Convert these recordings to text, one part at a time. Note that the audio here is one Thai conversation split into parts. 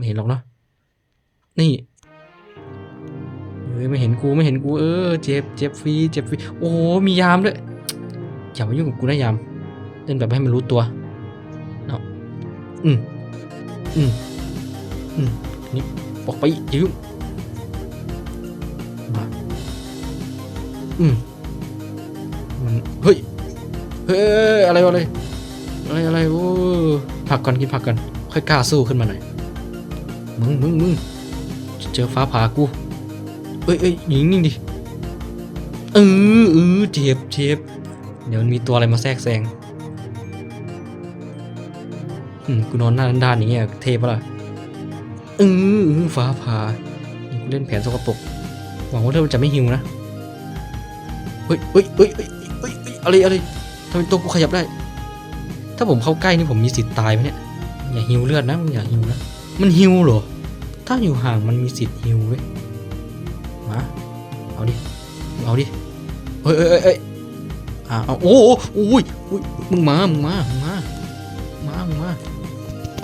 ไม่เห็นหรอกเนาะนี่เฮ้ยไม่เห็นกูไม่เห็นกูเออเจ็บเจ็บฟรีเจ็บฟรีโอ้มียามด้วยอย่ามายุ่งกับกูนะยามเล่นแบบให้มันรู้ตัวเนาะอืมอืมอืมนี่ออกไปย่ายุ่งมาอืมมันเฮ้ยเฮ้ยอะไรวะเลยอะไรอะไรโอ้ผักก่อนกินผักก่อนค่อยกล้าสู้ขึ้นมาหน่อย มึงมึงมึงเจอฟ้าผ่ากูเอ้ยเอ้ยหญิงนิ่งดิเออเออเจ็บเจ็บเดี๋ยวมันมีตัวอะไรมาแทรกแซงอืมกูนอนหน้าด้านอย่างเงี้ยเทปะล่ะเออเออฟ้าผ่ากูเล่นแผนสกปรกหวังว่าเรื่องมันจะไม่หิวนะเฮ้ยเฮ้ยเฮ้ยเฮ้ยเฮ้ยเฮ้ยอะไรอะไรทำไมตัวกูขยับได้ ถ้าผมเข้าใกล้นี่ผมมีสิทธิ์ตายไหมเนี่ยอย่าหิวเลือดนะมึงอย่าหิวนะ มันหิวเหรอ ถ้าอยู่ห่างมันมีสิทธิ์หิวเว้ย มา เอาดิ เอาดิ เฮ้ยเอ้ยเอ้ยเอ้ยอ่าเอาโอ้โหโอ้ยโอ้ยมึงมา มึงมา มึงมา มา มึงมา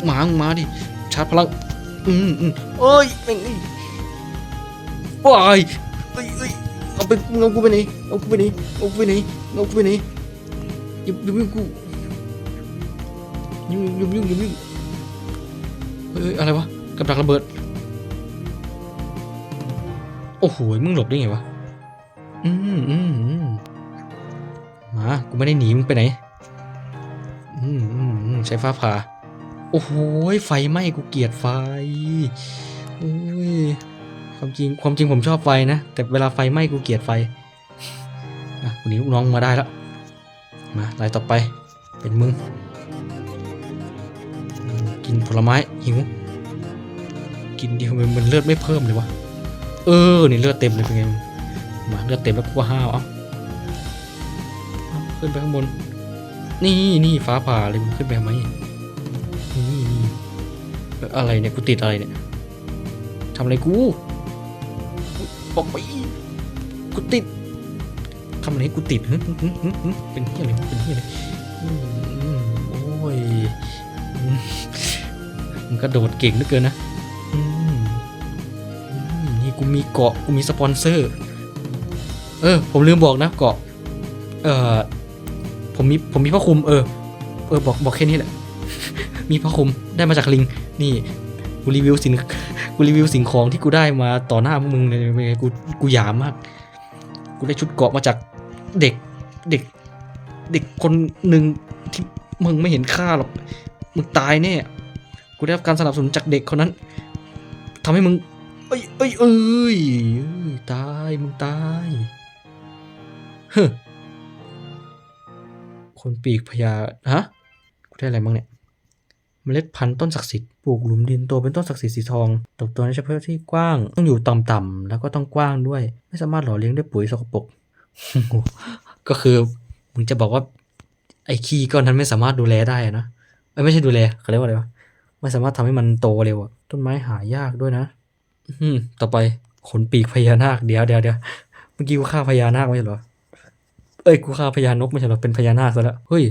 มา มึงมาดิ ชาร์จพลัง อืมอืมเอ้ยแม่งเอ้ยว้ายเอ้ยเอ้ยเอาไปมึงเอากูไปไหนเอากูไปไหนเอากูไปไหนเอากูไปไหนอย่าอย่ามึงกูยุ่งยุ่งยุ่งยุ่งยุ่ง เฮ้ยอะไรวะกับดักระเบิด โอ้โหมึงหลบได้ไงวะ อืมอืมอืมมา กูไม่ได้หนีมึงไปไหน อืมอืมอืมใช้ฟ้าผ่า โอ้โหไฟไหม้กูเกลียดไฟโอ้ยความจริงความจริงผมชอบไฟนะ แต่เวลาไฟไหม้กูเกลียดไฟอะวันนี้ลูกน้องมาได้แล้ว มารายต่อไปเป็นมึง ผลไม้หิว กินเดียวมันมันเลือดไม่เพิ่มเลยวะ เออ นี่เลือดเต็มเลยเป็นไงมึงมาเลือดเต็มแล้วกูห้าวเอาเอาขึ้นไปข้างบน นี่นี่ฟ้าผ่าเลยมึงขึ้นไปทำไมนี่นี่อะไรเนี่ยกูติดอะไรเนี่ยทำอะไรกูออกไปกูติดทำอะไรให้กูติดฮึฮึฮึฮึเป็นที่อะไรเป็นที่อะไรโอ้ย มันกระโดดเก่งเหลือเกินนะนี่กูมีเกาะกูมีสปอนเซอร์ เออ ผมลืมบอกนะเกาะ เออผมมีผมมีผ้าคลุม เออ เออบอกบอกแค่นี้แหละ มีผ้าคลุมได้มาจากลิง นี่กูรีวิวสินกูรีวิวสิ่งของที่กูได้มาต่อหน้าพวกมึงเลยไงกูกูหยามมาก กูได้ชุดเกาะมาจากเด็กเด็ก เด็กคนหนึ่งที่มึงไม่เห็นค่าหรอก มึงตายแน่ กูได้รับการสนับสนุนจากเด็กคนนั้นทำให้มึง เอ้ยเอ้ยเอ้ยตายมึงตายเฮ้อคนปีกพญาฮะกูได้อะไรบ้างเนี่ยเมล็ดพันธุ์ต้นศักดิ์สิทธิ์ปลูกหลุมดินโตเป็นต้นศักดิ์สิทธิ์สีทองติบโตในเฉพาะที่กว้างต้องอยู่ต่ำๆแล้วก็ต้องกว้างด้วย ไม่สามารถหล่อเลี้ยงด้วยปุ๋ยสกปรกก็คือมึงจะบอกว่าไอ้ขี้ก้อนนั้นไม่สามารถดูแลได้นะไม่ใช่ดูแลเขาเรียกว่าอะไรวะ ไม่สามารถทำให้มันโตเร็วอะต้นไม้หายากด้วยนะ อืมต่อไปขนปีกพญานาคเดี๋ยวเดี๋ยวเดี๋ยวเมื่อกี้กูฆ่าพญานาคไม่ใช่เหรอ เอ้ยกูฆ่าพญานกไม่ใช่เหรอเป็นพญานาคซะแล้วเฮ้ย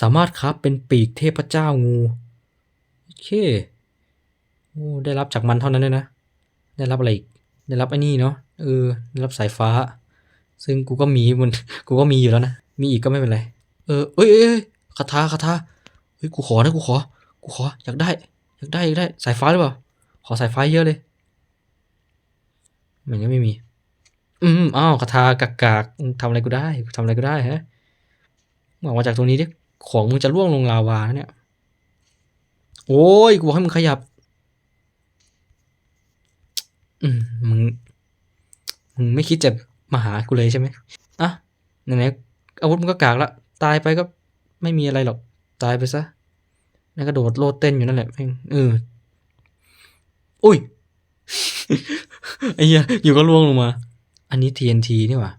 สามารถครับเป็นปีกเทพเจ้างูโอเคโอ้ได้รับจากมันเท่านั้นเลยนะ ได้รับอะไรอีกได้รับไอ้นี่เนาะเออได้รับสายฟ้า ซึ่งกูก็มีมันกูก็มีอยู่แล้วนะมีอีกก็ไม่เป็นไร เออเอ้ยเอ้ยคาถาคาถาเฮ้ยกูขอนะกูขอ กูขออยากได้อยากได้อยากได้สายฟ้าหรือเปล่า ขอสายฟ้าเยอะเลยมันยังไม่มี อืมอ้าวคาถากากากทำอะไรกูได้ทำอะไรกูได้ฮะมึงออกมาจากตรงนี้ดิของมึงจะล่วงลงลาวาเนี่ย โอ้ยกูบอกให้มึงขยับ อืมมึงมึงไม่คิดจะมาหากูเลยใช่ไหมอะไหนๆอาวุธมึงก็กากละตายไปก็ไม่มีอะไรหรอก ตายไปซะ แล้วก็โดดโลดเต้นอยู่นั่นแหละแม่งเอออุ้ยไอ้เหี้ยอยู่ก็ล่วงลงมา อันนี้ TNT นี่หว่า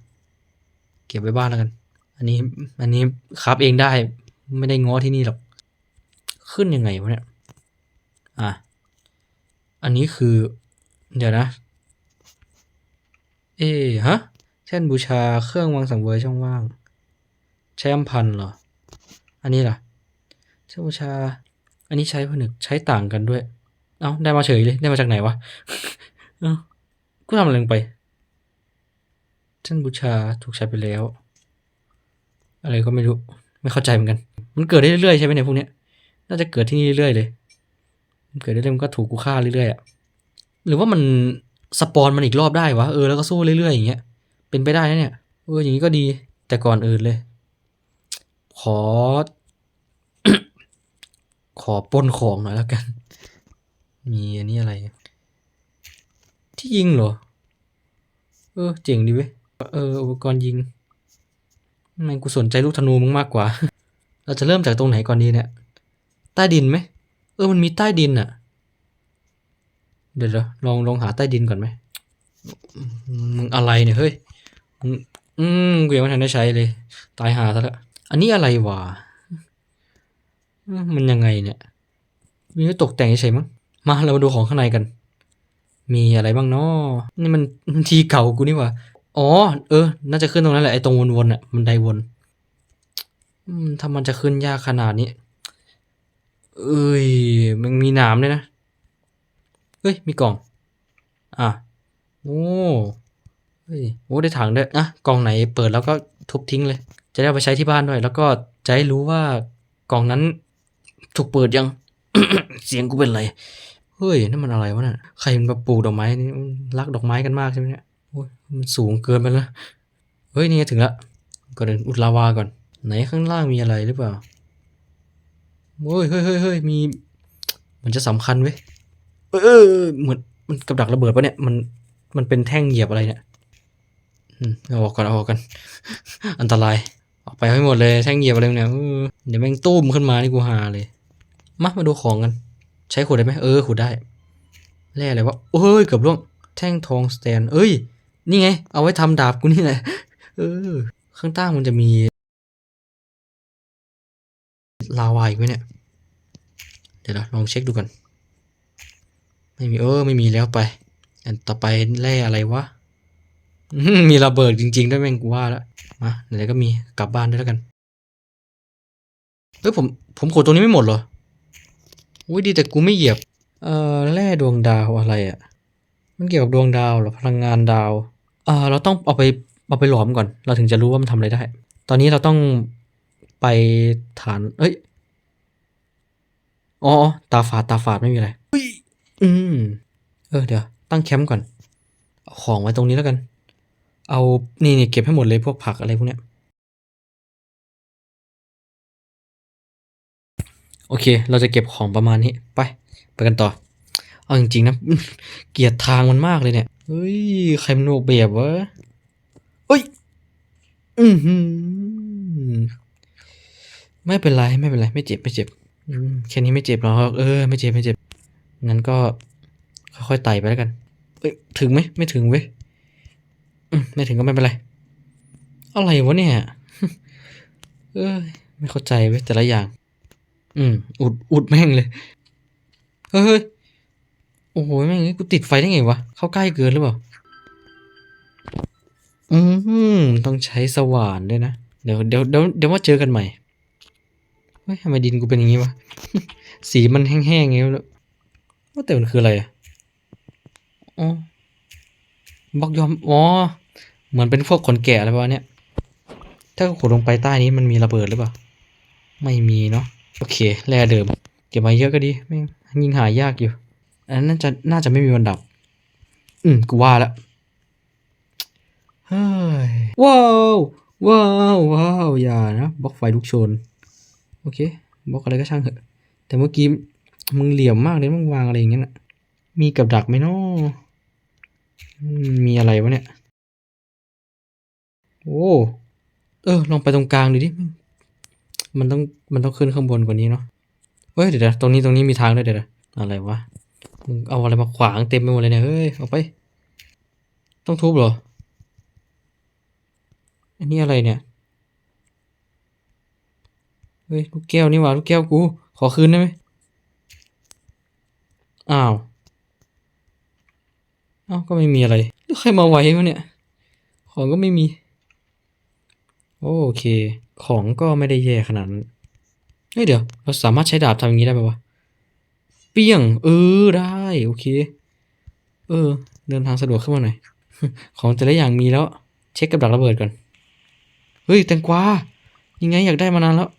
เก็บไว้บ้านแล้วกัน อันนี้ อันนี้ครับเองได้ ไม่ได้ง้อที่นี่หรอก ขึ้นยังไงวะเนี่ย อะ อันนี้คือ เดี๋ยวนะ เอ๊ะฮะแท่นบูชาเครื่องวางสังเวยช่องว่าง ใช้อำพันเหรอ อันนี้ล่ะ แท่นบูชา อันนี้ใช้ผนึกใช้ต่างกันด้วย เอ้าได้มาเฉยเลยได้มาจากไหนวะเอ้ากูทำอะไรลงไปท่านบูชาถูกใช้ไปแล้ว อะไรก็ไม่รู้ ไม่เข้าใจเหมือนกัน มันเกิดได้เรื่อยๆใช่ไหมเนี่ยพวกเนี้ยน่าจะเกิดที่นี่เรื่อยๆเลย มันเกิดได้เรื่อยมันก็ถูกกูฆ่าเรื่อยๆอะหรือว่ามันสปอนมันอีกรอบได้วะเออแล้วก็สู้เรื่อยๆอย่างเงี้ยเป็นไปได้นะเนี่ยเอออย่างนี้ก็ดีแต่ก่อนอื่นเลย ขอ ขอป้นของหน่อยแล้วกัน มีอันนี้อะไร ที่ยิงเหรอ เออ เจ๋งดีเว้ย เออ อุปกรณ์ยิงทำไมกูสนใจลูกธนูมึงมากกว่า เราจะเริ่มจากตรงไหนก่อนดีเนี่ย ใต้ดินไหม เออ มันมีใต้ดินอะเดี๋ยวเดี๋ยวลองลองหาใต้ดินก่อนไหม มึงอะไรเนี่ยเฮ้ย อืมกูยังไม่ทันได้ใช้เลย ตายหาซะแล้ว อันนี้อะไรวะ มันยังไงเนี่ย มีไว้ตกแต่งเฉยมั้ง มาเรามาดูของข้างในกัน มีอะไรบ้างเนาะนี่มันมันทีเก่ากูนี่ว่า อ๋อ เออ น่าจะขึ้นตรงนั้นแหละไอ้ตรงวนๆอะมันไดวนอืมถ้ามันจะขึ้นยากขนาดนี้ เอ้ย มันมีหนามด้วยนะ เฮ้ย มีกล่อง อะ โอ้เฮ้ย โอ้ได้ถังด้วยอะกล่องไหนเปิดแล้วก็ทุบทิ้งเลย จะได้เอาไปใช้ที่บ้านด้วย แล้วก็จะให้รู้ว่ากล่องนั้น ถูกเปิดยัง เสียงกูเป็นไร เฮ้ยนั่นมันอะไรวะน่ะใครมันมาปลูกดอกไม้นี่รักดอกไม้กันมากใช่ไหมเนี่ยโอ้ยมันสูงเกินไปแล้วเฮ้ยนี่ถึงละก่อนอื่นอุดลาวาก่อน ไหนข้างล่างมีอะไรหรือเปล่าโอ้ยเฮ้ยเฮ้ยเฮ้ยมี มันจะสำคัญเว้ยเออเหมือนมันกับดักระเบิดปะเนี่ยมันมันเป็นแท่งเหยียบอะไรเนี่ยอืมเอาออกก่อนเอาออกกัน อันตราย ออกไปให้หมดเลยแท่งเหยียบอะไรเนี่ยเออเดี๋ยวแม่งตุ้มขึ้นมานี่กูหาเลย มามาดูของกัน ใช้ขุดได้ไหมเออขุดได้แร่อะไรวะเอ้ยเกือบล่วงแท่งทองสแตน เอ้ย นี่ไง เอาไว้ทำดาบกูนี่แหละเออ ข้างใต้มันจะมี ลาวาอีกไหมเนี่ย เดี๋ยวลองเช็คดูก่อนไม่มีเออ ไม่มีแล้วไป อันต่อไปแร่อะไรวะมีระเบิดจริง ๆ ด้วยแม่งกูว่าแล้วมาไหนก็มีกลับบ้านด้วยแล้วกันเฮ้ยผมผมขุดตรงนี้ไม่หมดเหรอ อุ้ยดีแต่กูไม่เหยียบ เอ่อแร่ดวงดาวอะไรอะ่ะ มันเกี่ยวกับดวงดาวเหรอพลังงานดาวเอ่าเราต้องเอาไปเอาไปหลอมก่อน เราถึงจะรู้ว่ามันทำอะไรได้ ตอนนี้เราต้องไปฐาน เอ้ย อ๋อ ตาฝาดตาฝาดไม่มีอะไรอุ้ยอืม เออเดี๋ยวตั้งแคมป์ก่อนเอาของไว้ตรงนี้แล้วกัน เอานี่นี่เก็บให้หมดเลยพวกผักอะไรพวกเนี้ย โอเค เราจะเก็บของประมาณนี้ ไป ไปกันต่อ เอาจริงๆนะ เกียดทางมันมากเลยเนี่ย เฮ้ย ใครมันโอกแบบวะเฮ้ย อือหือ ไม่เป็นไร ไม่เป็นไร ไม่เจ็บ ไม่เจ็บ แค่นี้ไม่เจ็บหรอก เออ ไม่เจ็บ ไม่เจ็บ งั้นก็ค่อยๆไต่ไปแล้วกัน เอ้ย ถึงไหม ไม่ถึงเว้ยไม่ถึงก็ไม่เป็นไร อะไรวะเนี่ย เอ้ยไม่เข้าใจเว้ยแต่ละอย่าง อืม อุด อุดแม่งเลย เฮ้ย โอ้โห แม่งกูติดไฟได้ไงวะ เข้าใกล้เกินหรือเปล่า อืม ต้องใช้สว่านด้วยนะ เดี๋ยวเดี๋ยวเดี๋ยวเดี๋ยวมาเจอกันใหม่ เฮ้ยทำไมดินกูเป็นอย่างงี้วะ สีมันแห้งๆอย่างงี้แล้วว่าแต่มันคืออะไรอะอ๋อบล็อกยอม อ๋อ เหมือนเป็นพวกขนแกะอะไรประมาณเนี้ย ถ้าขุดลงไปใต้นี้มันมีระเบิดหรือเปล่า ไม่มีเนาะ โอเค แร่เดิม เก็บมาเยอะก็ดีแม่ยิงหายากอยู่ อันนั้นน่าจะน่าจะไม่มีวันดับ อืม กูว่าล้วเฮ้ย ว้าว ว้าว ว้าว อย่านะ บล็อกไฟลุกโชน โอเค บล็อกอะไรก็ช่างเถอะ แต่เมื่อกี้มึงเหลี่ยมมากเลยมึงวางอะไรอย่างเงี้ยน่ะมีกับดักไหมนาะอืมมีอะไรวะเนี่ย โอ้ เออ ลองไปตรงกลางดูดิ มันต้องมันต้องขึ้นข้างบนกว่านี้เนาะเฮ้ยเดี๋ยวตรงนี้ตรงนี้มีทางด้วยเดี๋ยวอะไรวะมึงเอาอะไรมาขวางเต็มไปหมดเลยเนี่ยเฮ้ยเอาไป ต้องทุบเหรออันนี้อะไรเนี่ยเฮ้ยลูกแก้วนี่หว่าลูกแก้วกู ขอคืนได้ไหมอ้าวอ้าวก็ไม่มีอะไรแล้วใครมาไว้วะเนี่ย ของก็ไม่มี โอเค ของก็ไม่ได้แย่ขนาดนั้นเฮ้ยเดี๋ยวเราสามารถใช้ดาบทำอย่างนี้ได้ป่าวะ เปี้ยง เออได้ โอเค เออ เดินทางสะดวกขึ้นมาหน่อย ของแต่ละอย่างมีแล้ว เช็คกับดักระเบิดก่อน เฮ้ยแตงกวายังไงอยากได้มานานแล้ว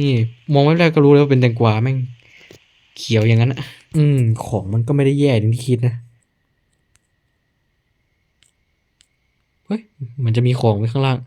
นี่ มองไว้แรกก็รู้แล้วว่าเป็นแตงกวาแม่งเขียวอย่างนั้นอะ อืม ของมันก็ไม่ได้แย่อย่างที่คิดนะ เฮ้ย มันจะมีของไว้ข้างล่าง